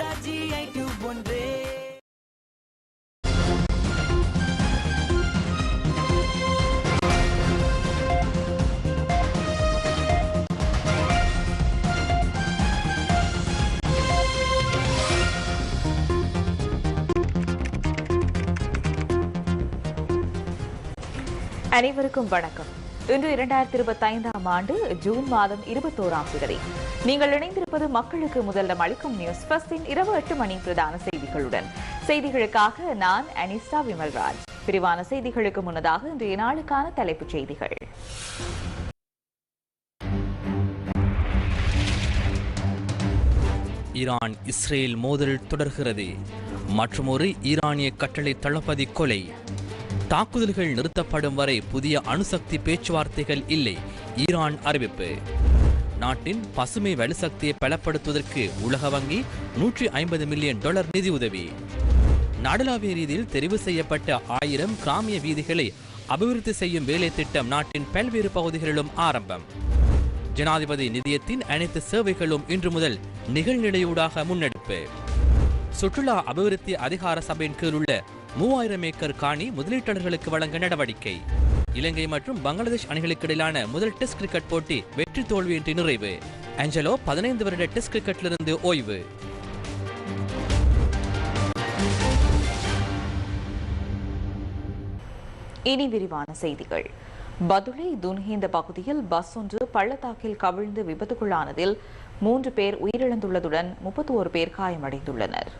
நேதாஜி ஐ tube ஒன்றே. அனைவருக்கும் வணக்கம். இன்று இரண்டாயிரத்தி இருபத்தி ஐந்தாம் ஆண்டு ஜூன் மாதம் இருபத்தோராம் தேதி. நீங்கள் இணைந்திருப்பது மக்களுக்கு முதலிடம் அளிக்கும் நியூஸ் பஸ்டின் இரவு எட்டு மணி பிரதான செய்திகளுடன். செய்திகளுக்காக நான் அனிஸ்டா விமல்ராஜ். விரிவான செய்திகளுக்கு முன்னதாக இன்றைய நாளுக்கான தலைப்புச் செய்திகள். ஈரான் இஸ்ரேல் மோதல் தொடர்கிறது. மற்றுமொரு ஈரானிய கட்டளை தளபதி கொலை. தாக்குதல்கள் நிறுத்தப்படும் வரை புதிய அணுசக்தி பேச்சுவார்த்தைகள் இல்லை ஈரான் அறிவிப்பு. நாட்டின் பசுமை வலுசக்தியை பலப்படுத்துவதற்கு உலக வங்கி நூற்றி ஐம்பது மில்லியன் டாலர் நிதியுதவி. நாடளாவிய ரீதியில் தெரிவு செய்யப்பட்ட ஆயிரம் கிராமிய வீதிகளை அபிவிருத்தி செய்யும் வேலை திட்டம் நாட்டின் பல்வேறு பகுதிகளிலும் ஆரம்பம். ஜனாதிபதி நிதியத்தின் அனைத்து சேவைகளும் இன்று முதல் நிகழ்நிலையூடாக முன்னெடுப்பு. சுற்றுலா அபிவிருத்தி அதிகார சபையின் கீழ் உள்ள மூவாயிரம் ஏக்கர் காணி முதலீட்டாளர்களுக்கு வழங்க நடவடிக்கை. இலங்கை மற்றும் பங்களாதேஷ் அணிகளுக்கு இடையிலான முதல் டெஸ்ட் கிரிக்கெட் போட்டி வெற்றி தோல்வியின்றி நிறைவு. ஆஞ்சலோ பதினைந்து வருட டெஸ்ட் கிரிக்கெட்டிலிருந்து ஓய்வு. இனி விரிவான செய்திகள். பதுளை துன்ஹேந்த பகுதியில் பஸ் ஒன்று பள்ளத்தாக்கில் கவிழ்ந்து விபத்துக்குள்ளானதில் மூன்று பேர் உயிரிழந்துள்ளதுடன் முப்பத்தி ஒரு பேர் காயமடைந்துள்ளனர்.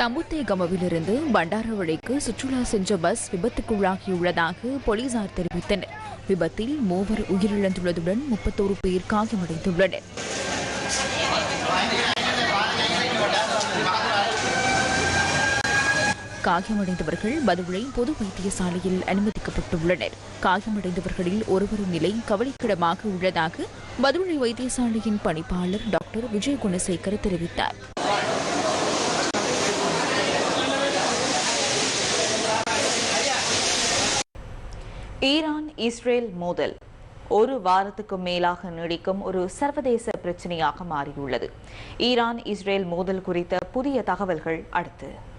தம்புத்தேகமவிலிருந்து பண்டாரவழிக்கு சுற்றுலா சென்ற பஸ் விபத்துக்குள்ளாகியுள்ளதாக போலீசார் தெரிவித்தனர். விபத்தில் மூவர் உயிரிழந்துள்ளதுடன் முப்பத்தோரு பேர் காயமடைந்துள்ளனர். காயமடைந்தவர்கள் மதுரை பொது வைத்தியசாலையில் அனுமதிக்கப்பட்டுள்ளனர். காயமடைந்தவர்களில் ஒருவரின் நிலை கவலைக்கிடமாக உள்ளதாக மதுரை வைத்தியசாலையின் பணிப்பாளர் டாக்டர் விஜய் குணசேகர் தெரிவித்தார். ஈரான் இஸ்ரேல் மோதல். ஒரு வாரத்துக்கும் மேலாக நீடிக்கும் ஒரு சர்வதேச பிரச்சனையாக மாறியுள்ளது. ஈரான் இஸ்ரேல் மோதல் குறித்த புதிய தகவல்கள் அடுத்து.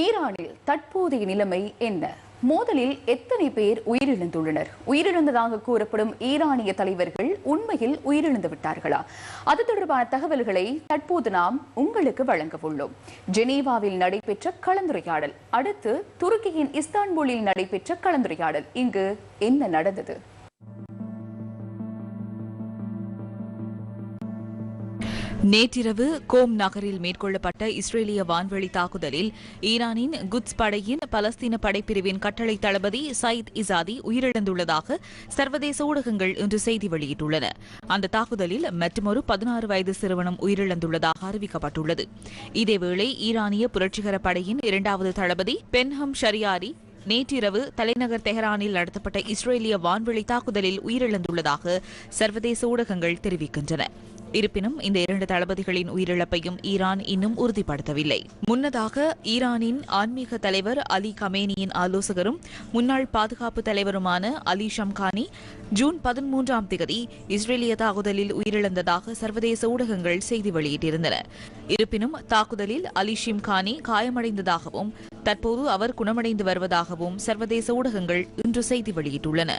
ஈரானில் தற்போதைய நிலைமை என்ன? மோதலில் எத்தனை பேர் உயிரிழந்துள்ளனர்? உயிரிழந்ததாக கூறப்படும் ஈரானிய தலைவர்கள் உண்மையில் உயிரிழந்து விட்டார்களா? அது தொடர்பான தகவல்களை தற்போது நாம் உங்களுக்கு வழங்க உள்ளோம் ஜெனீவாவில் நடைபெற்ற கலந்துரையாடல் அடுத்து துருக்கியின் இஸ்தான்புலில் நடைபெற்ற கலந்துரையாடல். இங்கு என்ன நடந்தது? நேற்றிரவு கோம் நகரில் மேற்கொள்ளப்பட்ட இஸ்ரேலிய வான்வெளி தாக்குதலில் ஈரானின் குட்ஸ் படையின் பலஸ்தீன படைப்பிரிவின் கட்டளை தளபதி சயித் இசாதி உயிரிழந்துள்ளதாக சர்வதேச ஊடகங்கள் இன்று செய்தி வெளியிட்டுள்ளன. அந்த தாக்குதலில் மற்றொரு பதினாறு வயது சிறுவனும் உயிரிழந்துள்ளதாக அறிவிக்கப்பட்டுள்ளது. இதேவேளை ஈரானிய புரட்சிகர படையின் இரண்டாவது தளபதி பென்ஹம் ஷரியாரி நேற்றிரவு தலைநகர் தெஹரானில் நடத்தப்பட்ட இஸ்ரேலிய வான்வெளி தாக்குதலில் உயிரிழந்துள்ளதாக சர்வதேச ஊடகங்கள் தெரிவிக்கின்றன. இருப்பினும் இந்த இரண்டு தளபதிகளின் உயிரிழப்பையும் ஈரான் இன்னும் உறுதிப்படுத்தவில்லை. முன்னதாக ஈரானின் ஆன்மீக தலைவர் அலி கமேனியின் ஆலோசகரும் முன்னாள் பாதுகாப்பு தலைவருமான அலி ஷம்கானி ஜூன் பதிமூன்றாம் தேதி இஸ்ரேலிய தாக்குதலில் உயிரிழந்ததாக சர்வதேச ஊடகங்கள் செய்தி வெளியிட்டிருந்தன. இருப்பினும் தாக்குதலில் அலி ஷிம்கானி காயமடைந்ததாகவும் தற்போது அவர் குணமடைந்து வருவதாகவும் சர்வதேச ஊடகங்கள் இன்று செய்தி வெளியிட்டுள்ளன.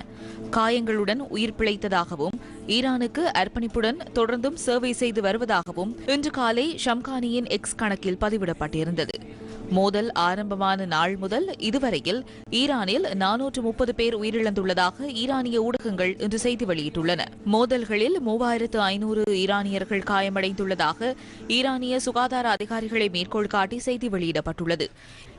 காயங்களுடன் உயிர் பிழைத்ததாகவும் ஈரானுக்கு அர்ப்பணிப்புடன் தொடர்ந்தும் சேவை செய்து வருவதாகவும் இன்று காலை ஷம்கானியின் எக்ஸ் கணக்கில் பதிவிடப்பட்டிருந்தது. மோதல் ஆரம்பமான நாள் முதல் இதுவரையில் ஈரானில் நானூற்று முப்பது பேர் உயிரிழந்துள்ளதாக ஈரானிய ஊடகங்கள் இன்று செய்தி வெளியிட்டுள்ளன. மோதல்களில் மூவாயிரத்து ஐநூறு ஈரானியர்கள் காயமடைந்துள்ளதாக ஈரானிய சுகாதார அதிகாரிகளை மேற்கோள் காட்டி செய்தி வெளியிடப்பட்டுள்ளது.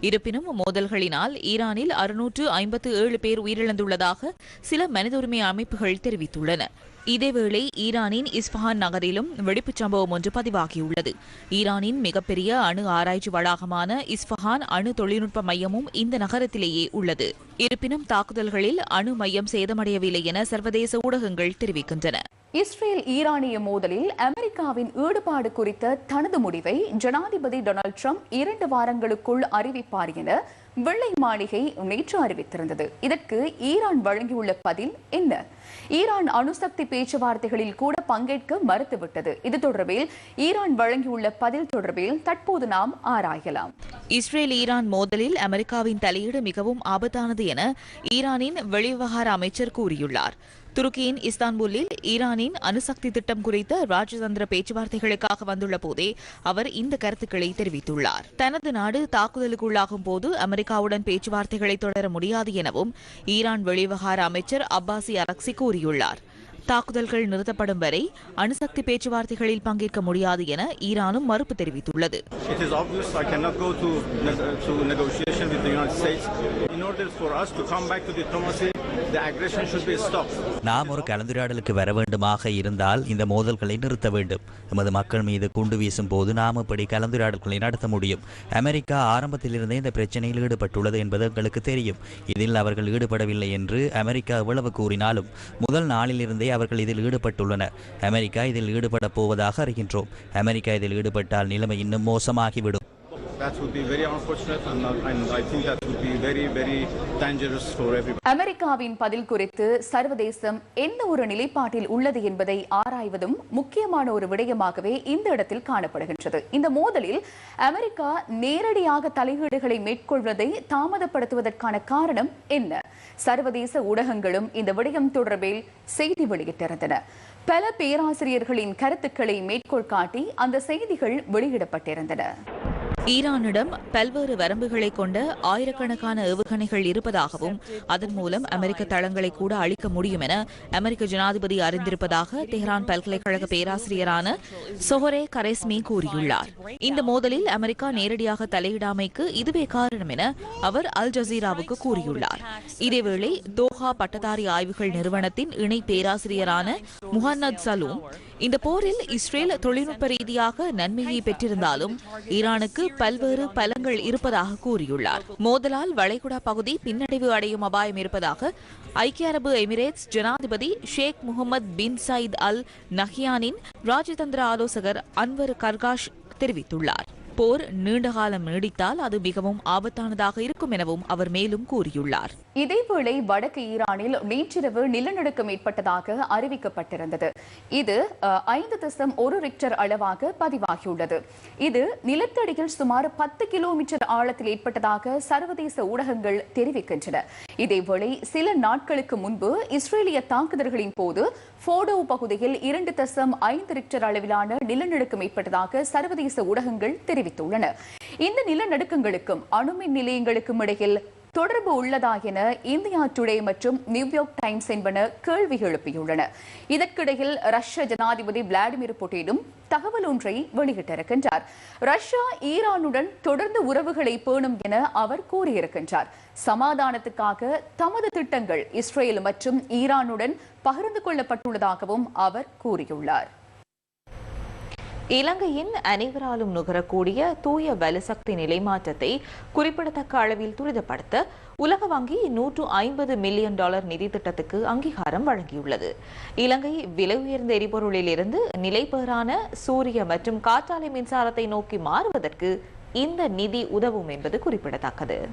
இருப்பினும் மோதல்களினால் ஈரானில் அறுநூற்று ஐம்பத்து ஏழு பேர் உயிரிழந்துள்ளதாக சில மனித உரிமை அமைப்புகள் தெரிவித்துள்ளன. இதேவேளை ஈரானின் இஸ்பஹான் நகரிலும் வெடிப்புச் சம்பவம் ஒன்று பதிவாகியுள்ளது. ஈரானின் மிகப்பெரிய அணு ஆராய்ச்சி வளாகமான இஸ்பஹான் அணு தொழில்நுட்ப மையமும் இந்த நகரத்திலேயே உள்ளது. இருப்பினும் தாக்குதல்களில் அணு மையம் சேதமடையவில்லை என சர்வதேச ஊடகங்கள் தெரிவிக்கின்றன. இஸ்ரேல் ஈரானிய மோதலில் அமெரிக்காவின் ஈடுபாடு குறித்த தனது முடிவை ஜனாதிபதி டொனால்ட் ட்ரம்ப் இரண்டு வாரங்களுக்குள் அறிவிப்பார் என வெள்ளை மாளிகை நேற்று அறிவித்திருந்தது. இதற்கு ஈரான் வழங்கியுள்ள பதில் என்ன? ஈரான் அணுசக்தி பேச்சுவார்த்தைகளில் கூட பங்கேற்க மறுத்துவிட்டது. இது தொடர்பில் ஈரான் வழங்கியுள்ள பதில் தொடர்பில் தற்போது நாம் ஆராயலாம். இஸ்ரேல் ஈரான் மோதலில் அமெரிக்காவின் தலையீடு மிகவும் ஆபத்தானது என ஈரானின் வெளிவிவகார அமைச்சர் கூறியுள்ளார். துருக்கியின் இஸ்தான்புல்லில் ஈரானின் அணுசக்தி திட்டம் குறித்த ராஜதந்திர பேச்சுவார்த்தைகளுக்காக வந்துள்ள போதே அவர் இந்த கருத்துக்களை தெரிவித்துள்ளார். தனது நாடு தாக்குதலுக்குள்ளாகும் போது அமெரிக்காவுடன் பேச்சுவார்த்தைகளை தொடர முடியாது எனவும் ஈரான் வெளிவிவகார அமைச்சர் அப்பாசி அரக்சி கூறியுள்ளார். தாக்குதல்கள் நிறுத்தப்படும் வரை அணுசக்தி பேச்சுவார்த்தைகளில் பங்கேற்க முடியாது என ஈரானும் மறுப்பு தெரிவித்துள்ளது. United States. In order for us to come back to diplomacy, the aggression should be stopped. நாம் ஒரு கலந்துரையாடலுக்கு வர வேண்டுமாக இருந்தால் இந்த மோதல்களை நிறுத்த வேண்டும். எமது மக்கள் மீது குண்டு வீசும் போது நாம் இப்படி கலந்துரையாடல்களை நடத்த முடியும். அமெரிக்கா ஆரம்பத்திலிருந்தே இந்த பிரச்சனையில் ஈடுபட்டுள்ளது என்பது எங்களுக்கு தெரியும். இதில் அவர்கள் ஈடுபடவில்லை என்று அமெரிக்கா எவ்வளவு கூறினாலும் முதல் நாளிலிருந்தே அவர்கள் இதில் ஈடுபட்டுள்ளனர். அமெரிக்கா இதில் ஈடுபடப் போவதாக அறிகின்றோம். அமெரிக்கா இதில் ஈடுபட்டால் நிலைமை இன்னும் மோசமாகிவிடும். அமெரிக்காவின் பதில் குறித்து சர்வதேசம் எந்த ஒரு நிலைப்பாட்டில் உள்ளது என்பதை ஆராய்வதும் முக்கியமான ஒரு விடயமாகவே இந்த இடத்தில் காணப்படுகின்றது. இந்த மோதலில் அமெரிக்கா நேரடியாக தலையீடுகளை மேற்கொள்வதை தாமதப்படுத்துவதற்கான காரணம் என்ன? சர்வதேச ஊடகங்களும் இந்த விடயம் தொடர்பில் செய்தி வெளியிட்டிருந்தன. பல பேராசிரியர்களின் கருத்துக்களை மேற்கோள் காட்டி அந்த செய்திகள் வெளியிடப்பட்டிருந்தன. ஈரானிடம் பல்வேறு வரம்புகளை கொண்ட ஆயிரக்கணக்கான ஏவுகணைகள் இருப்பதாகவும் அதன் மூலம் அமெரிக்க தளங்களை கூட அழிக்க முடியும் என அமெரிக்க ஜனாதிபதி அறிந்திருப்பதாக தெஹ்ரான் பல்கலைக்கழக பேராசிரியரான சொஹரே கரேஸ்மி கூறியுள்ளார். இந்த மோதலில் அமெரிக்கா நேரடியாக தலையிடாமைக்கு இதுவே காரணம் என அவர் அல் ஜசீராவுக்கு கூறியுள்ளார். இதேவேளை தோஹா பட்டதாரி ஆய்வுகள் நிறுவனத்தின் இணை பேராசிரியரான முஹன்னத் சலூம் இந்த போரில் இஸ்ரேல் தொழில்நுட்ப ரீதியாக நன்மையை பெற்றிருந்தாலும் ஈரானுக்கு பல்வேறு பலங்கள் இருப்பதாக கூறியுள்ளார். மோதலால் வளைகுடா பகுதி பின்னடைவு அடையும் அபாயம் இருப்பதாக ஐக்கிய அரபு எமிரேட்ஸ் ஜனாதிபதி ஷேக் முகமது பின் சயித் அல் நஹியானின் ராஜதந்திர ஆலோசகர் அன்வர் கர்காஷ் தெரிவித்துள்ளார். போர் நீண்டகாலம் நீடித்தால் அது மிகவும் ஆபத்தானதாக இருக்கும் எனவும் அவர் மேலும் கூறியுள்ளார். இதேவேளை வடக்கு ஈரானில் நேற்றிரவு நிலநடுக்கம் ஏற்பட்டதாக அறிவிக்கப்பட்டிருந்தது. இது அஹ், ஐந்து தசம் ஒரு ரிக்டர் அளவாக பதிவாகியுள்ளது. இது நிலத்தடியில் சுமார் பத்து கிலோமீட்டர் ஆழத்தில் ஏற்பட்டதாக சர்வதேச ஊடகங்கள் தெரிவிக்கின்றன. இதேவேளை சில நாட்களுக்கு முன்பு இஸ்ரேலிய தாக்குதல்களின் போது போடோ பகுதியில் இரண்டு தசம் ஐந்து ரிக்டர் அளவிலான நிலநடுக்கம் ஏற்பட்டதாக சர்வதேச ஊடகங்கள் தெரிவித்துள்ளன. இந்த நிலநடுக்கங்களுக்கும் அணுமின் நிலையங்களுக்கும் இடையில் தொடர்பு உள்ளதா என இந்தியா டுடே மற்றும் நியூயார்க் டைம்ஸ் என்பன கேள்வி எழுப்பியுள்ளன. இதற்கிடையில் ரஷ்ய ஜனாதிபதி விளாடிமிர் புட்டினும் தகவல் ஒன்றை வெளியிட்டிருக்கின்றார். ரஷ்யா ஈரானுடன் தொடர்ந்து உறவுகளை பேணும் என அவர் கூறியிருக்கின்றார். சமாதானத்துக்காக தமது திட்டங்கள் இஸ்ரேல் மற்றும் ஈரானுடன் பகிர்ந்து கொள்ளப்பட்டுள்ளதாகவும் அவர் கூறியுள்ளார். இலங்கையின் அனைவராலும் நுகரக்கூடிய தூய வலுசக்தி நிலைமாற்றத்தை குறிப்பிடத்தக்க அளவில் துரிதப்படுத்த உலக வங்கி நூற்று ஐம்பது மில்லியன் டாலர் நிதி திட்டத்துக்கு அங்கீகாரம் வழங்கியுள்ளது. இலங்கை விலை உயர்ந்த எரிபொருளில் இருந்து நிலைபெறான சூரிய மற்றும் காற்றாலை மின்சாரத்தை நோக்கி மாறுவதற்கு இந்த நிதி உதவும் என்பது குறிப்பிடத்தக்கது.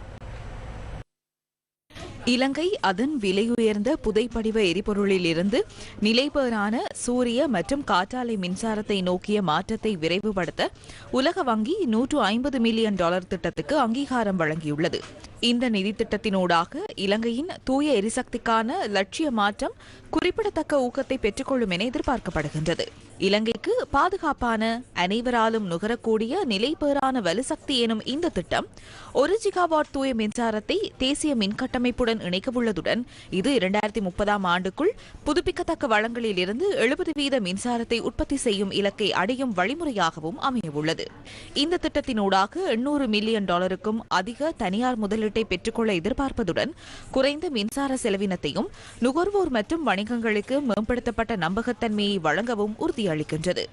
இலங்கை அதன் விலையுயர்ந்த புதைப்படிவ எரிபொருளில் இருந்து நிலைபெறான சூரிய மற்றும் காற்றாலை மின்சாரத்தை நோக்கிய மாற்றத்தை விரைவுபடுத்த உலக வங்கி நூற்று ஐம்பது மில்லியன் டாலர் திட்டத்துக்கு அங்கீகாரம் வழங்கியுள்ளது. இந்த நிதி திட்டத்தினூடாக இலங்கையின் தூய எரிசக்திக்கான லட்சிய மாற்றம் குறிப்பிடத்தக்க ஊக்கத்தை பெற்றுக்கொள்ளும் என எதிர்பார்க்கப்படுகின்றது. இலங்கைக்கு பாதுகாப்பான அனைவராலும் நுகரக்கூடிய நிலைபேறான வலுசக்தி எனும் இந்த திட்டம் ஒரு ஜிகாவாட் தூய மின்சாரத்தை தேசிய மின்கட்டமைப்புடன் இணைக்கவுள்ளதுடன் இது இரண்டாயிரத்தி முப்பதாம் ஆண்டுக்குள் புதுப்பிக்கத்தக்க வளங்களில் இருந்து எழுபது வீத மின்சாரத்தை உற்பத்தி செய்யும் இலக்கை அடையும் வழிமுறையாகவும் அமையவுள்ளது. இந்த திட்டத்தினூடாக எண்ணூறு மில்லியன் டாலருக்கும் அதிக தனியார் முதலீட்டை பெற்றுக்கொள்ள எதிர்பார்ப்பதுடன் குறைந்த மின்சார செலவினத்தையும் நுகர்வோர் மற்றும் வணிகங்களுக்கு மேம்படுத்தப்பட்ட நம்பகத்தன்மையை வழங்கவும் அளிக்கின்றது.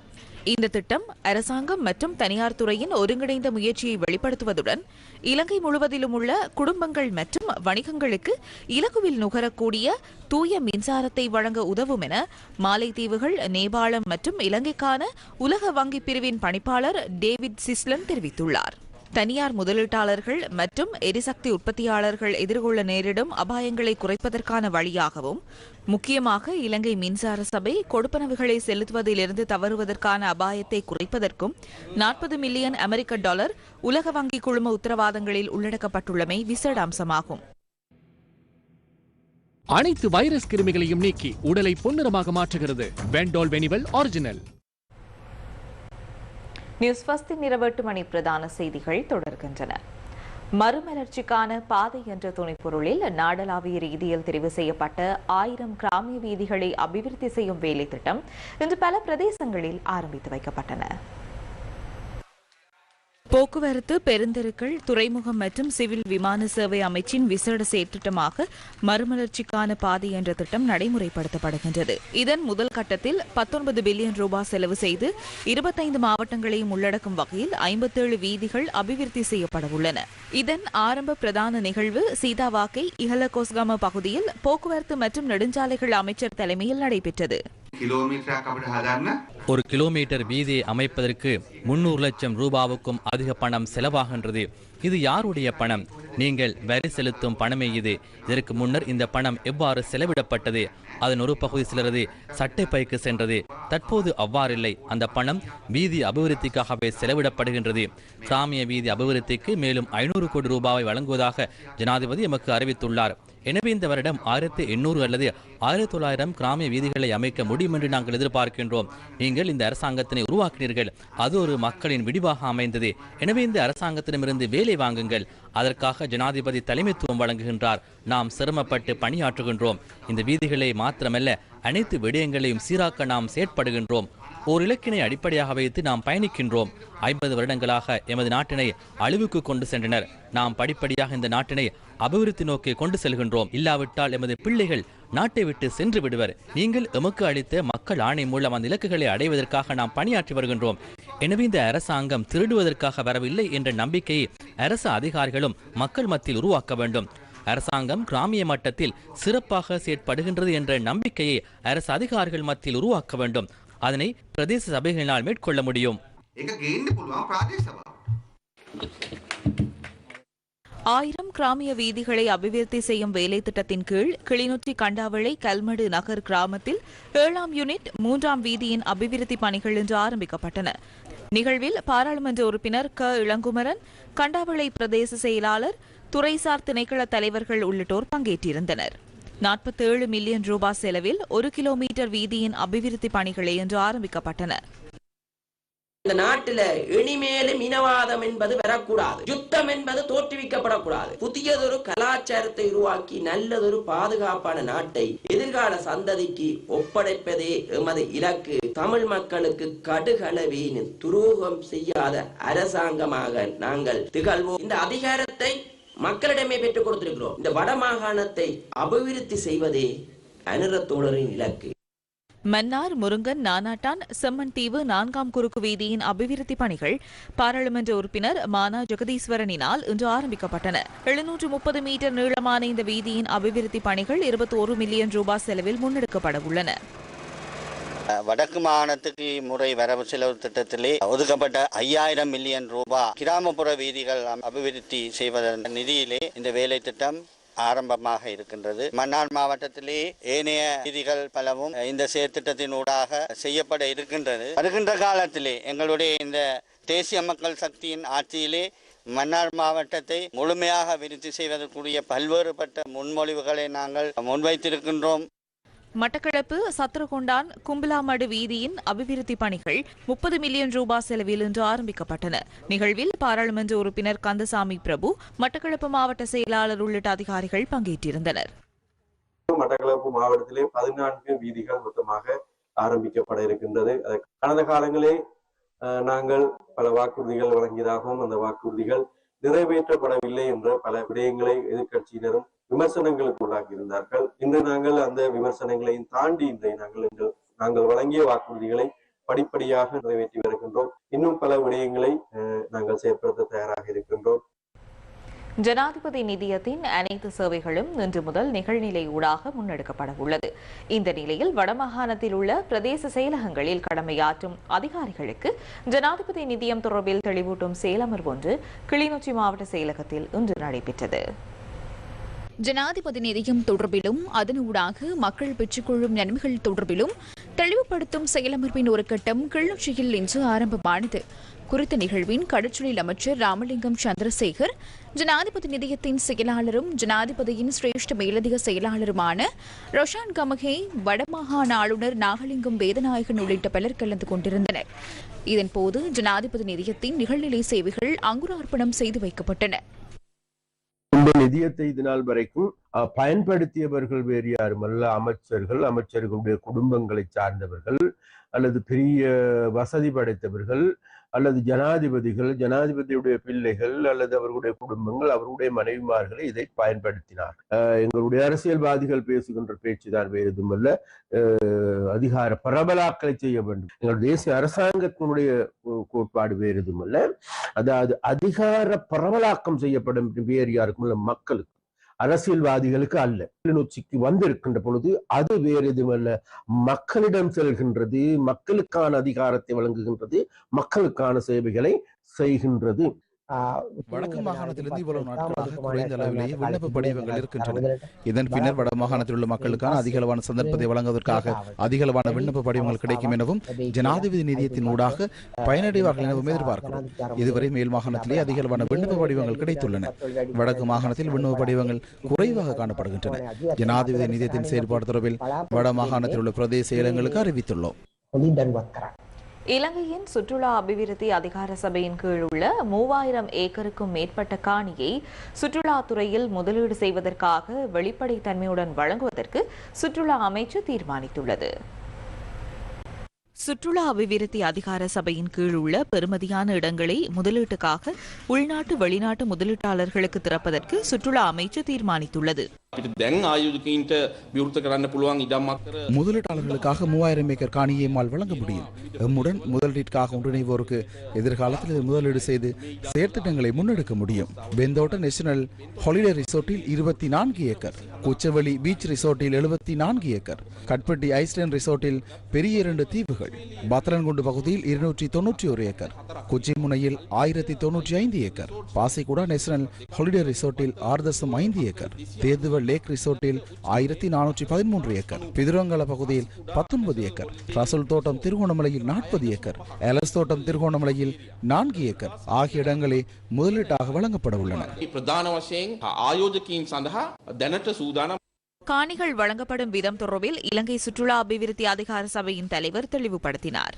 இந்த திட்டம் அரசாங்கம் மற்றும் தனியார் துறையின் ஒருங்கிணைந்த முயற்சியை வெளிப்படுத்துவதுடன் இலங்கை முழுவதிலும் உள்ள குடும்பங்கள் மற்றும் வணிகங்களுக்கு இலகுவில் நுகரக்கூடிய தூய மின்சாரத்தை வழங்க உதவும் என மாலைத்தீவுகள் நேபாளம் மற்றும் இலங்கைக்கான உலக வங்கி பிரிவின் பணிப்பாளர் டேவிட் சிஸ்லன் தெரிவித்துள்ளார். தனியார் முதலீட்டாளர்கள் மற்றும் எரிசக்தி உற்பத்தியாளர்கள் எதிர்கொள்ள நேரிடும் அபாயங்களை குறைப்பதற்கான வழியாகவும் முக்கியமாக இலங்கை மின்சார சபை கொடுப்பனவுகளை செலுத்துவதிலிருந்து தவறுவதற்கான அபாயத்தை குறைப்பதற்கும் நாற்பது மில்லியன் அமெரிக்க டாலர் உலக வங்கி குழும உத்தரவாதங்களில் உள்ளடக்கப்பட்டுள்ளமை விசேட அம்சமாகும் அனைத்து வைரஸ் கிருமிகளையும் நீக்கி உடலை பொன்னிறமாக மாற்றுகிறது. வெண்டோல் வெனிவல் ஒரிஜினல் நியூஸ் பஸ்தின் இரவு மணி பிரதான செய்திகள் தொடர்கின்றன. மறுமலர்ச்சிக்கான பாதை என்ற துணைப்பொருளில் நாடளாவிய ரீதியில் தெரிவு செய்யப்பட்ட ஆயிரம் கிராமிய வீதிகளை அபிவிருத்தி செய்யும் வேலை திட்டம் இன்று பல பிரதேசங்களில் ஆரம்பித்து வைக்கப்பட்டன. போக்குவரத்து பெருந்தெருக்கள் துறைமுகம் மற்றும் சிவில் விமான சேவை அமைச்சின் விசேட செயற்திட்டமாக மறுமலர்ச்சிக்கான பாதை என்ற திட்டம் நடைமுறைப்படுத்தப்படுகின்றது. இதன் முதல் கட்டத்தில் பத்தொன்பது பில்லியன் ரூபாய் செலவு செய்து இருபத்தைந்து மாவட்டங்களையும் உள்ளடக்கும் வகையில் ஐம்பத்தேழு வீதிகள் அபிவிருத்தி செய்யப்படவுள்ளன இதன் ஆரம்ப பிரதான நிகழ்வு சீதாவாக்கை இஹலகோஸ்காம பகுதியில் போக்குவரத்து மற்றும் நெடுஞ்சாலைகள் அமைச்சர் தலைமையில் நடைபெற்றது. ஒரு கிலோமீட்டர் வீதியை அமைப்பதற்கு முன்னூறு லட்சம் ரூபாவுக்கும் அதிக பணம் செலவாகின்றது. இது யாருடைய பணம்? நீங்கள் வரி செலுத்தும் பணமே இது. இதற்கு முன்னர் இந்த பணம் எவ்வாறு செலவிடப்பட்டது? அதன் ஒரு பகுதி சிலரது சட்டைப்பைக்கு சென்றது. தற்போது அவ்வாறில்லை. அந்த பணம் வீதி அபிவிருத்திக்காகவே செலவிடப்படுகின்றது. கிராமிய வீதி அபிவிருத்திக்கு மேலும் ஐநூறு கோடி ரூபாவை வழங்குவதாக ஜனாதிபதி எமக்கு அறிவித்துள்ளார். எனவே இந்த வருடம் ஆயிரத்தி எண்ணூறு அல்லது ஆயிரத்தி தொள்ளாயிரம் கிராமிய வீதிகளை அமைக்க முடியும் என்று நாங்கள் எதிர்பார்க்கின்றோம். நீங்கள் இந்த அரசாங்கத்தினை உருவாக்கினீர்கள். அது ஒரு மக்களின் விடிவாக அமைந்தது. எனவே இந்த அரசாங்கத்திடமிருந்து வேலை வாங்குங்கள். அதற்காக ஜனாதிபதி தலைமைத்துவம் வழங்குகின்றார். நாம் சிரமப்பட்டு பணியாற்றுகின்றோம். இந்த வீதிகளை மாத்திரமல்ல அனைத்து விடயங்களையும் சீராக்க நாம் செயற்படுகின்றோம். ஓர் இலக்கினை அடிப்படையாக வைத்து நாம் பயணிக்கின்றோம். ஐம்பது வருடங்களாக எமது நாட்டினை அழிவுக்கு கொண்டு சென்றனர். நாம் படிப்படியாக இந்த நாட்டினை அபிவிருத்தி நோக்கி கொண்டு செல்கின்றோம். இல்லாவிட்டால் எமது பிள்ளைகள் நாட்டை விட்டு சென்று விடுவர். நீங்கள் எமக்கு அளித்த மக்கள் ஆணை மூலம் அந்த இலக்குகளை அடைவதற்காக நாம் பணியாற்றி வருகின்றோம். எனவே இந்த அரசாங்கம் திருடுவதற்காக வரவில்லை என்ற நம்பிக்கையை அரசு அதிகாரிகளும் மக்கள் மத்தியில் உருவாக்க வேண்டும். அரசாங்கம் கிராமிய மட்டத்தில் சிறப்பாக செயற்படுகின்றது என்ற நம்பிக்கையை அரசு அதிகாரிகள் மத்தியில் உருவாக்க வேண்டும். அதனை பிரதேச சபைகளினால் மேற்கொள்ள முடியும். ஆயிரம் கிராமிய வீதிகளை அபிவிருத்தி செய்யும் வேலை திட்டத்தின் கீழ் கிளிநொச்சி கண்டாவளை கல்மடு நகர் கிராமத்தில் ஏழாம் யூனிட் மூன்றாம் வீதியின் அபிவிருத்தி பணிகள் இன்று ஆரம்பிக்கப்பட்டன. நிகழ்வில் பாராளுமன்ற உறுப்பினர் க. இளங்குமரன் கண்டாவளை பிரதேச செயலாளர் துறைசார் திணைக்கள தலைவர்கள் உள்ளிட்டோர் பங்கேற்றிருந்தனர். நாற்பத்தேழு மில்லியன் ரூபாய் செலவில் ஒரு கிலோமீட்டர் வீதியின் அபிவிருத்தி பணிகளை இன்று ஆரம்பிக்கப்பட்டன. இந்த நாட்டில இனிமேலும் இனவாதம் என்பது வரக்கூடாது. யுத்தம் என்பது தோற்றுவிக்கப்படக்கூடாது. புதியதொரு கலாச்சாரத்தை உருவாக்கி நல்லதொரு பாதுகாப்பான நாட்டை எதிர்கால சந்ததிக்கு ஒப்படைப்பதே எமது இலக்கு. தமிழ் மக்களுக்கு கடுகளவேன் துரோகம் செய்யாத அரசாங்கமாக நாங்கள் திகழ்வோம். இந்த அதிகாரத்தை மக்களிடமே பெற்றுக் கொடுத்திருக்கிறோம். இந்த வடமாகாணத்தை அபிவிருத்தி செய்வதே அனுரத்தோழரின் இலக்கு. மன்னார் முருங்கன் நானாட்டான் செம்மன்தீவு நான்காம் குறுக்கு வீதியின் அபிவிருத்தி பணிகள் பாராளுமன்ற உறுப்பினர் மானா ஜெகதீஸ்வரனினால் இன்று ஆரம்பிக்கப்பட்டன. எழுநூற்று முப்பது மீட்டர் நீளமான இந்த வீதியின் அபிவிருத்தி பணிகள் இருபத்தி ஒரு மில்லியன் ரூபாய் செலவில் முன்னெடுக்கப்பட உள்ளன. வடக்கு மாகாணத்துக்கு முறை வரவு செலவு திட்டத்திலே ஒதுக்கப்பட்ட ஐயாயிரம் மில்லியன் ரூபாய் கிராமப்புற வீதிகள் அபிவிருத்தி செய்வதன் நிதியிலே இந்த வேலை திட்டம் ஆரம்பமாக இருக்கின்றது. மன்னார் மாவட்டத்திலே ஏனைய நிதிகள் பலவும் இந்த செயற்திட்டத்தின் ஊடாக செய்யப்பட இருக்கின்றது. வருகின்ற காலத்திலே எங்களுடைய இந்த தேசிய மக்கள் சக்தியின் ஆட்சியிலே மன்னார் மாவட்டத்தை முழுமையாக விருத்தி செய்வதற்குரிய பல்வேறுபட்ட முன்மொழிவுகளை நாங்கள் முன்வைத்திருக்கின்றோம். மட்டக்களப்பு சத்ருகொண்டான் கும்பிலாமடு வீதியின் அபிவிருத்தி பணிகள் முப்பது மில்லியன் ரூபாய் செலவில் இன்று ஆரம்பிக்கப்பட்டன. நிகழ்வில் பாராளுமன்ற உறுப்பினர் கந்தசாமி பிரபு மட்டக்களப்பு மாவட்ட செயலாளர் உள்ளிட்ட அதிகாரிகள் பங்கேற்றிருந்தனர். மட்டக்களப்பு மாவட்டத்திலே பதினான்கு வீதிகள் மொத்தமாக ஆரம்பிக்கப்பட இருக்கின்றது. கடந்த காலங்களே நாங்கள் பல வாக்குறுதிகள் வழங்கியதாகவும் அந்த வாக்குறுதிகள் நிறைவேற்றப்படவில்லை என்ற பல விடயங்களை எதிர்க்கட்சியினரும் விமர்சனங்களுக்கு உள்ளாகி இருந்தார்கள் இன்று நாங்கள் அந்த விமர்சனங்களையும் தாண்டி இன்றைய நாங்கள் எங்கள் நாங்கள் வழங்கிய வாக்குறுதிகளை படிப்படியாக நிறைவேற்றி வருகின்றோம். இன்னும் பல விடயங்களை நாங்கள் செயற்படுத்த தயாராக இருக்கின்றோம். ஜனாதிபதி நிதியத்தின் அனைத்து சேவைகளும் இன்று முதல் நிகழ்நிலை ஊடாக முன்னெடுக்கப்பட உள்ளது. இந்த நிலையில் வடமாகாணத்தில் உள்ள பிரதேச செயலகங்களில் கடமையாற்றும் அதிகாரிகளுக்கு ஜனாதிபதி நிதியம் தொடர்பில் தெளிவூட்டும் செயலமர்வு ஒன்று கிளிநொச்சி மாவட்ட செயலகத்தில் இன்று நடைபெற்றது. ஜனாதிபதி நிதியம் தொடர்பிலும் அதனூடாக மக்கள் பெற்றுக்கொள்ளும் நன்மைகள் தொடர்பிலும் தெளிவுபடுத்தும் செயலமர்வின் ஒரு கட்டம் கிளிநொச்சியில் இன்று ஆரம்பமானது. குறித்த நிகழ்வின் கடற்றொழில் அமைச்சர் ராமலிங்கம் சந்திரசேகர் ஜனாதிபதி நிதியத்தின் செயலாளரும் ஜனாதிபதியின் சிரேஷ்ட மேலதிக செயலாளருமான ரொஷான் கமகே வடமாகாண ஆளுநர் நாகலிங்கம் வேதநாயகன் உள்ளிட்ட பலர் கலந்து கொண்டிருந்தனர். இதன்போது ஜனாதிபதி நிதியத்தின் நிகழ்நிலை சேவைகள் அங்குரார்ப்பணம் செய்து வைக்கப்பட்டன. இந்த நிதியத்தை இது நாள் வரைக்கும் பயன்படுத்தியவர்கள் வேறு யாருமல்ல. அமைச்சர்கள் அமைச்சர்களுடைய குடும்பங்களை சார்ந்தவர்கள் அல்லது பெரிய வசதி படைத்தவர்கள் அல்லது ஜனாதிபதிகள் ஜனாதிபதியுடைய பிள்ளைகள் அல்லது அவர்களுடைய குடும்பங்கள் அவருடைய மனைவிமார்களை இதை பயன்படுத்தினார். எங்களுடைய அரசியல்வாதிகள் பேசுகின்ற பேச்சுதான் வேறு எதுவுமல்ல அதிகார பரபலாக்களை செய்ய வேண்டும். எங்கள் தேசிய அரசாங்கத்தினுடைய கோட்பாடு வேறு எதுவுமல்ல அதாவது அதிகார பரவலாக்கம் செய்யப்படும் வேறு யாருக்கும் மக்களுக்கு. அரசியல்வாதிகளுக்கு அல்ல. கிளிநொச்சிக்கு வந்திருக்கின்ற பொழுது அது வேறு எதுவல்ல மக்களிடம் செல்கின்றது மக்களுக்கான அதிகாரத்தை வழங்குகின்றது மக்களுக்கான சேவைகளை செய்கின்றது. வடக்கு மாகாணத்திலிருந்து இவ்வளவு நாட்களாக குறைந்த அளவிலேயே விண்ணப்ப படிவங்கள் இருக்கின்றன. இதன் பின்னர் வட மாகாணத்தில் உள்ள மக்களுக்கான அதிகளவான சந்தர்ப்பத்தை வழங்குவதற்காக அதிகளவான விண்ணப்ப படிவங்கள் கிடைக்கும் எனவும் ஜனாதிபதி நிதியத்தின் ஊடாக பயனடைவார்கள் எனவும் எதிர்பார்க்கிறோம். இதுவரை மேல் மாகாணத்திலே அதிகளவான விண்ணப்ப படிவங்கள் கிடைத்துள்ளன. வடக்கு மாகாணத்தில் விண்ணப்ப படிவங்கள் குறைவாக காணப்படுகின்றன. ஜனாதிபதி நிதியத்தின் செயல்பாடு தொடர்பில் வட மாகாணத்தில் உள்ள பிரதேச செயலங்களுக்கு அறிவித்துள்ளோம். இலங்கையின் சுற்றுலா அபிவிருத்தி அதிகார சபையின் கீழ் உள்ள மூவாயிரம் ஏக்கருக்கும் மேற்பட்ட காணியை சுற்றுலாத்துறையில் முதலீடு செய்வதற்காக வெளிப்படைத்தன்மையுடன் வழங்குவதற்கு சுற்றுலா அமைச்சு தீர்மானித்துள்ளது. சுற்றுலா அபிவிருத்தி அதிகார சபையின் கீழ் உள்ள பெருமதியான இடங்களை முதலீட்டுக்காக உள்நாட்டு வெளிநாட்டு முதலீட்டாளர்களுக்கு திறப்பதற்கு சுற்றுலா அமைச்சர் தீர்மானித்துள்ளது. முதலீட்டாளர்களுக்காக மூவாயிரம் ஏக்கர் காணியை மால் வழங்க முடியும். எம்முடன் முதலீட்டிற்காக ஒன்றிணைவோருக்கு எதிர்காலத்தில் முதலீடு செய்து செயற்திட்டங்களை முன்னெடுக்க முடியும். பெந்தோட்ட நேஷனல் ஹாலிடே ரிசோர்ட்டில் இருபத்தி நான்கு ஏக்கர் குச்சவெளி பீச் ரிசோர்ட்டில் எழுபத்தி நான்கு ஏக்கர் கட்பட்டி ஐஸ்லேண்ட் ரிசோர்ட்டில் பெரிய இரண்டு தீவுகள் ஏக்கர்கள் பத்ரன்குண்டு பகுதியில் இருநூற்றி தொன்னூற்றி ஒரு ஏக்கர். குஜிமுனையில் ஆயிரத்தி தொன்னூற்றி ஐந்து ஏக்கர். பாசிகுடா நேஷனல் ஹாலிடே ரிசோர்ட்டில் ஆறு தசம் ஐந்து ஏக்கர். தேர்துவ லேக் ரிசோர்ட்டில் ஆயிரத்தி நானூற்றி பதிமூன்று ஏக்கர். பிதுரங்கல பகுதியில் பத்தொன்பது ஏக்கர். ரசல் தோட்டம் திருகோணமலையில் நாற்பது ஏக்கர். எலஸ் தோட்டம் திருகோணமலையில் நான்கு ஏக்கர். ஆகிய இடங்களே முதலீட்டாக வழங்கப்பட உள்ளன. பிரதான வசயம் ஆயோஜகின் சந்தா தனட்ட சூதானம் காணிகள் வழங்கப்படும் விதம் தொடர்பில் இலங்கை சுற்றுலா அபிவிருத்தி அதிகார சபையின் தலைவர் தெளிவுபடுத்தினார்.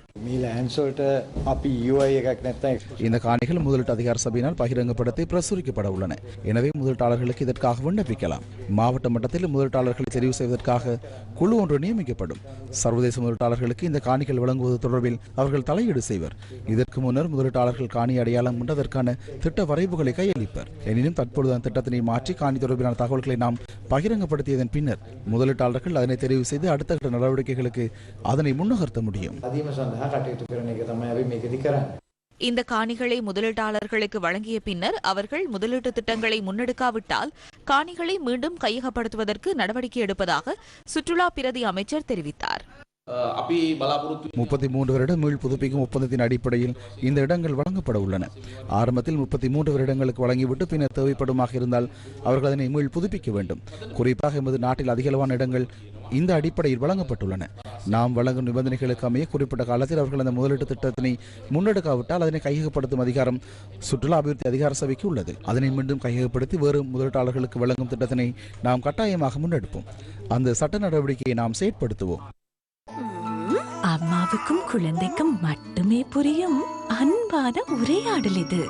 இந்த காணிகள் முதலீட்டு அதிகார சபையினால் பகிரங்கப்படுத்தி பிரசுரிக்கப்பட உள்ளன. எனவே முதலீட்டாளர்களுக்கு இதற்காக விண்ணப்பிக்கலாம். மாவட்ட மட்டத்தில் முதலீட்டாளர்களை தெரிவு செய்வதற்காக குழு ஒன்று நியமிக்கப்படும். சர்வதேச முதலீட்டாளர்களுக்கு இந்த காணிகள் வழங்குவது தொடர்பில் அவர்கள் தலையீடு செய்வர். இதற்கு முன்னர் முதலீட்டாளர்கள் காணி அடையாளம் கொண்டதற்கான திட்ட வரைவுகளை கையளிப்பர். எனினும் தற்பொழுது அந்த திட்டத்தினை மாற்றி காணி தொடர்பிலான தகவல்களை நாம் பகிரங்கப்படுத்தியதன் பின்னர் முதலீட்டாளர்கள் அதனை தெரிவு செய்து அடுத்த கட்ட நடவடிக்கைகளுக்கு அதனை முன்னகர்த்த முடியும். இந்த காணிகளை முதலீட்டாளர்களுக்கு வழங்கிய பின்னர் அவர்கள் முதலீட்டு திட்டங்களை முன்னெடுக்காவிட்டால் காணிகளை மீண்டும் கையகப்படுத்துவதற்கு நடவடிக்கை எடுப்பதாக சுற்றுலா பிரதி அமைச்சர் தெரிவித்தார். முப்பத்தி மூன்று வருட மீள் புதுப்பிக்கும் ஒப்பந்தத்தின் அடிப்படையில் இந்த இடங்கள் வழங்கப்பட உள்ளன. ஆரம்பத்தில் முப்பத்தி மூன்று வருடங்களுக்கு வழங்கிவிட்டு பின்னர் தேவைப்படுமாக இருந்தால் அவர்கள் அதனை மீள் புதுப்பிக்க வேண்டும். குறிப்பாக எமது நாட்டில் அதிகளவான இடங்கள் இந்த அடிப்படையில் வழங்கப்பட்டுள்ளன. நாம் வழங்கும் நிபந்தனைகளுக்கு அமைய குறிப்பிட்ட காலத்தில் அவர்கள் அந்த முதலீட்டு திட்டத்தினை முன்னெடுக்காவிட்டால் அதனை கையகப்படுத்தும் அதிகாரம் சுற்றுலா அபிவிருத்தி அதிகார சபைக்கு உள்ளது. அதனை மீண்டும் கையகப்படுத்தி வேறு முதலீட்டாளர்களுக்கு வழங்கும் திட்டத்தினை நாம் கட்டாயமாக முன்னெடுப்போம். அந்த சட்ட நடவடிக்கையை நாம் செயற்படுத்துவோம். அம்மாவுக்கும் குழந்தைக்கும் மட்டுமே புரியும் அன்பான உரையாடல் இது.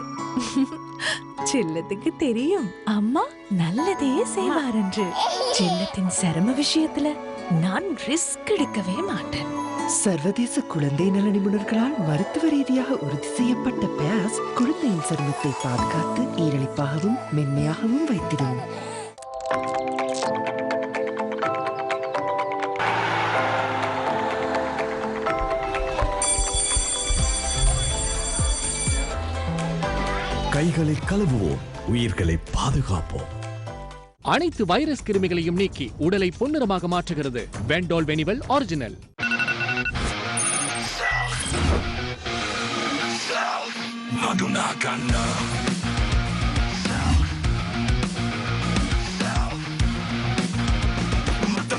செல்லத்துக்கு தெரியும். அம்மா நல்லதே செய்வார் என்று. செல்லத்தின் சிரம விஷயத்துல நான் ரிஸ்க் எடுக்கவே மாட்டேன். சர்வதேச குழந்தை நல நிபுணர்களால் மருத்துவ ரீதியாக உறுதி செய்யப்பட்ட பேஸ் குழந்தையின் சருமத்தை பாதுகாத்து ஈரளிப்பாகவும் மென்மையாகவும் வைத்திடும். கைகளை கழுவுவோம் உயிர்களை பாதுகாப்போம் அனைத்து வைரஸ் கிருமிகளையும் நீக்கி உடலை பொன்னிறமாக மாற்றுகிறது வெண்டோல் வெனிவல் original.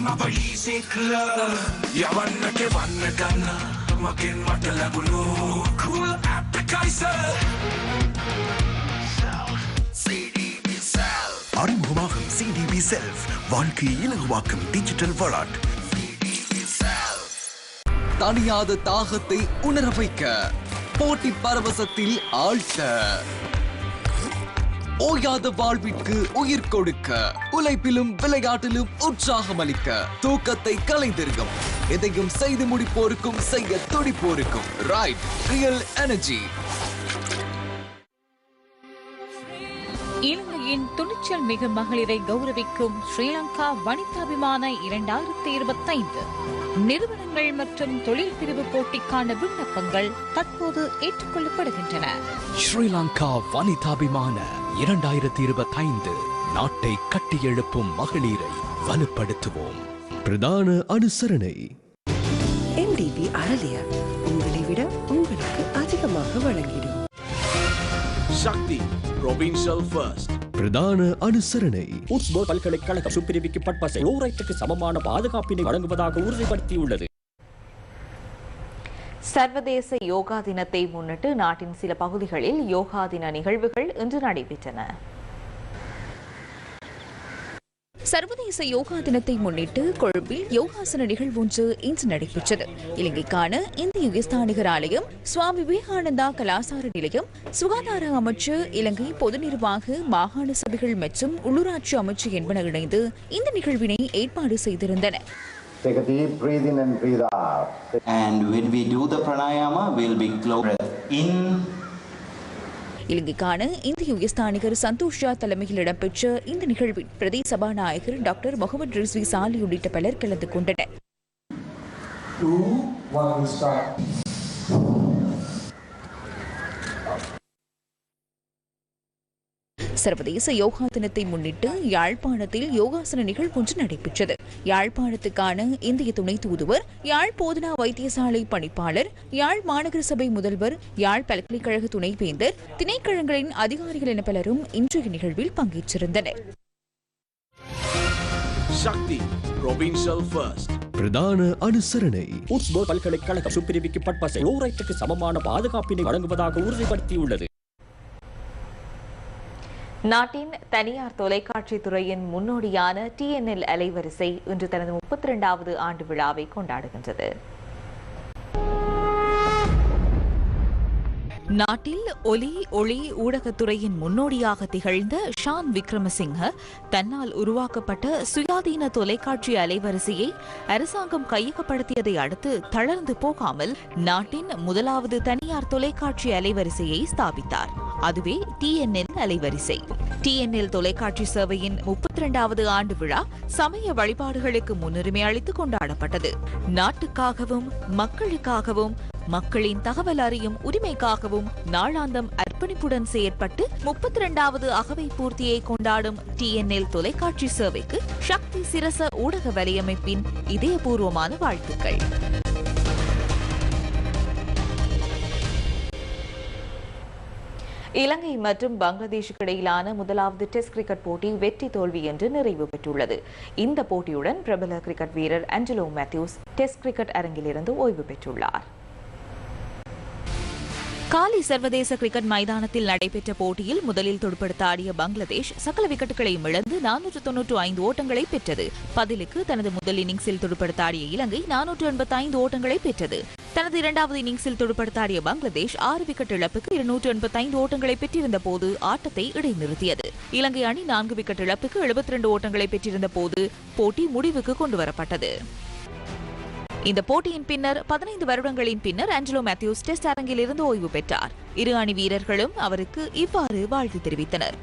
Mapag-isip Yawan na kewan na gana Maging matalagulo CDP self வாழ்க்கையை இலகுவாக்கும் டிஜிட்டல் வளாட் தனியாத தாகத்தை உணர வைக்க போட்டி பரவசத்தில் ஆழ்த்த. ஓயாத வாழ்விற்கு உயிர் கொடுக்க உழைப்பிலும் விளையாட்டிலும் உற்சாகம் அளிக்க தூக்கத்தை கலைந்திருக்கும். எதையும் செய்து முடிப்போருக்கும் செய்ய துடிப்போருக்கும். ரைட் ரியல் எனர்ஜி துணிச்சல் மிகு மகளிரை கௌரவிக்கும் ஸ்ரீலங்கா வனிதாபிமான இரண்டாயிரத்தி இருபத்தைந்து. நிறுவனங்கள் மற்றும் தொழில் பிரிவு போட்டிக்கான விண்ணப்பங்கள் தற்போது ஏற்றுக்கொள்ளப்படுகின்றன. ஸ்ரீலங்கா வனிதாபிமான இரண்டாயிரத்தி இருபத்தைந்து. நாட்டை கட்டியெழுப்பும் மகளிரை வலுப்படுத்துவோம். பிரதான அனுசரணை. எம்டிபி அறலிய உங்களை விட உங்களுக்கு அதிகமாக வழங்கிடும். சக்தி ப்ரொவின்ஷியல் ஃபர்ஸ்ட் பிரதான அனுசரணை. உட்ஸ்போர்ட் பல்கலைக்கழக சுப்பிரிவிக்கப்பட்ட ஃப்ளோரைட்டுக்கு சமமான பாதுகாப்பினை வழங்குவதாக உறுதிப்படுத்தியுள்ளது. சர்வதேச யோகா தினத்தை முன்னிட்டு நாட்டின் சில பகுதிகளில் யோகா தின நிகழ்வுகள் இன்று நடைபெற்றன. சர்வதேச யோகா தினத்தை முன்னிட்டு கொழும்பில் யோகாசன நிகழ்வு ஒன்று இன்று நடைபெற்றது இலங்கைக்கான இந்திய விஸ்தானிகர் ஆலயம் சுவாமி விவேகானந்தா கலாசார நிலையம் சுகாதார அமைச்சு இலங்கை பொது நிர்வாக மாகாண சபைகள் மற்றும் உள்ளூராட்சி அமைச்சு என்பன இணைந்து இந்த நிகழ்வினை ஏற்பாடு செய்திருந்தன Take a deep breathe in and breathe out. And when we do the pranayama, we'll be close breath in இலங்கைக்கான இந்திய உயர்ஸ்தானிகர் சந்தோஷா தலைமையில் இடம்பெற்ற இந்த நிகழ்வில் பிரதேச சபாநாயகர் டாக்டர் முகமது ரிஸ்வி சாலி உள்ளிட்ட பலர் கலந்து கொண்டனர். சர்வதேச யோகா தினத்தை முன்னிட்டு யாழ்ப்பாணத்தில் யோகாசன நிகழ்வு ஒன்று நடைபெற்றது. யாழ்ப்பாணத்துக்கான இந்திய துணை தூதுவர் யாழ் போதனா வைத்தியசாலை பணிப்பாளர் யாழ் மாநகர சபை முதல்வர் யாழ் பல்கலைக்கழக துணைவேந்தர் திணைக்களங்களின் அதிகாரிகள் என பலரும் இன்றைய நிகழ்வில் பங்கேற்றிருந்தனர். சக்தி ப்ரொவின்ஷியல் ஃபர்ஸ்ட் பிரதான அனுசரணை. பல்கலைக்கழக சுப்பிரிவிக்கப்பட்ட ஃப்ளோரைட்டுக்கு சமமான பாதுகாப்பினை வழங்குவதாக உறுதிப்படுத்தியுள்ளது. நாட்டின் தனியார் தொலைக்காட்சி துறையின் முன்னோடியான டிஎன்எல் அலைவரிசை இன்று தனது முப்பத்தி இரண்டாவது ஆண்டு விழாவை கொண்டாடுகின்றது. நாட்டில் ஒலி ஒளி ஊடகத்துறையின் முன்னோடியாக திகழ்ந்த ஷான் விக்ரமசிங்க தன்னால் உருவாக்கப்பட்ட சுயாதீன தொலைக்காட்சி அலைவரிசையை அரசாங்கம் கையகப்படுத்தியதை அடுத்து தளர்ந்து போகாமல் நாட்டின் முதலாவது தனியார் தொலைக்காட்சி அலைவரிசையை ஸ்தாபித்தார். அதுவே டிஎன்எல் அலைவரிசை. டிஎன்எல் தொலைக்காட்சி சேவையின் முப்பத்தி இரண்டாவது ஆண்டு விழா சமய வழிபாடுகளுக்கு முன்னுரிமை அளித்து கொண்டாடப்பட்டது. நாட்டுக்காகவும் மக்களுக்காகவும் மக்களின் தகவல் அறியும் உரிமைக்காகவும் நாளாந்தம் அர்ப்பணிப்புடன் செயற்பட்டு முப்பத்தி இரண்டாவது அகவை பூர்த்தியை கொண்டாடும் டிஎன்எல் தொலைக்காட்சி சேவைக்கு சக்தி சிரச ஊடக வலையமைப்பின் இதயபூர்வமான வாழ்த்துக்கள். இலங்கை மற்றும் பங்களாதேஷுக்கு இடையிலான முதலாவது டெஸ்ட் கிரிக்கெட் போட்டி வெற்றி தோல்வி என்று நிறைவு பெற்றுள்ளது. இந்த போட்டியுடன் பிரபல கிரிக்கெட் வீரர் அஞ்சலோ மேத்யூஸ் டெஸ்ட் கிரிக்கெட் அரங்கிலிருந்து ஓய்வு பெற்றுள்ளார். காலி சர்வதேச கிரிக்கெட் மைதானத்தில் நடைபெற்ற போட்டியில் முதலில் துடுப்படுத்த ஆடிய பங்களாதேஷ் சகல விக்கெட்டுகளையும் இழந்து நானூற்று தொன்னூற்று ஐந்து ஓட்டங்களை பெற்றது. பதிலுக்கு தனது முதல் இன்னிங்ஸில் துடுப்படுத்த ஆடிய இலங்கை நானூற்று எண்பத்தி ஐந்து ஓட்டங்களை பெற்றது. தனது இரண்டாவது இன்னிங்ஸில் துடுப்படுத்தாடிய பங்களாதேஷ் ஆறு விக்கெட் இழப்புக்கு இருநூற்று எண்பத்தைந்து ஓட்டங்களை பெற்றிருந்த போது ஆட்டத்தை இடைநிறுத்தியது. இலங்கை அணி நான்கு விக்கெட் இழப்புக்கு எழுபத்தி இரண்டு ஓட்டங்களை பெற்றிருந்த போது போட்டி முடிவுக்கு கொண்டுவரப்பட்டது. இந்த போட்டியின் பின்னர் பதினைந்து வருடங்களின் பின்னர் ஆஞ்சலோ மேத்யூஸ் டெஸ்ட் அரங்கிலிருந்து ஓய்வு பெற்றார். இரு அணி வீரர்களும் அவருக்கு இவ்வாறு வாழ்த்து தெரிவித்தனர்.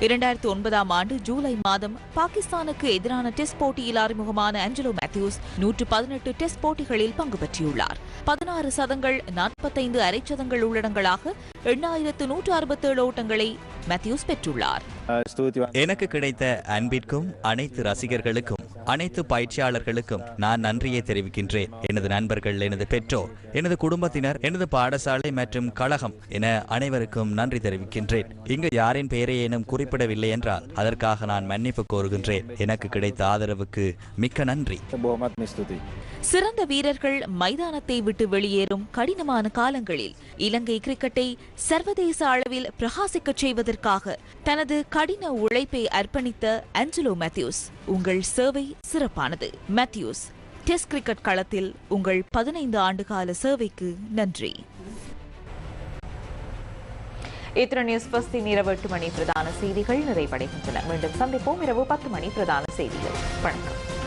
இரண்டாயிரத்து ஒன்பதாம் ஆண்டு ஜூலை மாதம் பாகிஸ்தானுக்கு எதிரான டெஸ்ட் போட்டியில் அறிமுகமான ஆஞ்சலோ மேத்யூஸ் நூற்று பதினெட்டு டெஸ்ட் போட்டிகளில் பங்கு பெற்றுள்ளார். பதினாறு சதங்கள் நாற்பத்தைந்து அரைச்சதங்கள் உள்ளடங்களாக எண்ணாயிரத்து நூற்று அறுபத்தேழு ஓட்டங்களை மேத்யூஸ் பெற்றுள்ளார். எனக்கு கிடைத்த அன்பிற்கும் அனைத்து ரசிகர்களுக்கும் அனைத்து பயிற்சியாளர்களுக்கும் நான் நன்றியை தெரிவிக்கின்றேன். எனது நண்பர்கள் எனது பெற்றோர் எனது குடும்பத்தினர் எனது பாடசாலை மற்றும் கழகம் என அனைவருக்கும் நன்றி தெரிவிக்கின்றேன். இங்கு யாரின் பெயரையேனும் குறிப்பிடவில்லை என்றால் அதற்காக நான் மன்னிப்பு கோருகின்றேன். எனக்கு கிடைத்த ஆதரவுக்கு மிக்க நன்றி. சிறந்த வீரர்கள் மைதானத்தை விட்டு வெளியேறும் கடினமான காலங்களில் இலங்கை கிரிக்கெட்டை சர்வதேச அளவில் பிரகாசிக்கச் செய்வதற்காக தனது கடின உழைப்பை அர்ப்பணித்த ஆஞ்சலோ மேத்யூஸ். உங்கள் சேவை சிறப்பானது. மேத்யூஸ் டெஸ்ட் கிரிக்கெட் களத்தில் உங்கள் பதினைந்து ஆண்டுகால சேவைக்கு நன்றி. இத்திர நியூஸ் பஸ்தின் இரவு எட்டு மணி பிரதான செய்திகள் நிறைவடைகின்றன. மீண்டும் சந்திப்போம் இரவு பத்து மணி பிரதான செய்திகள். வணக்கம்.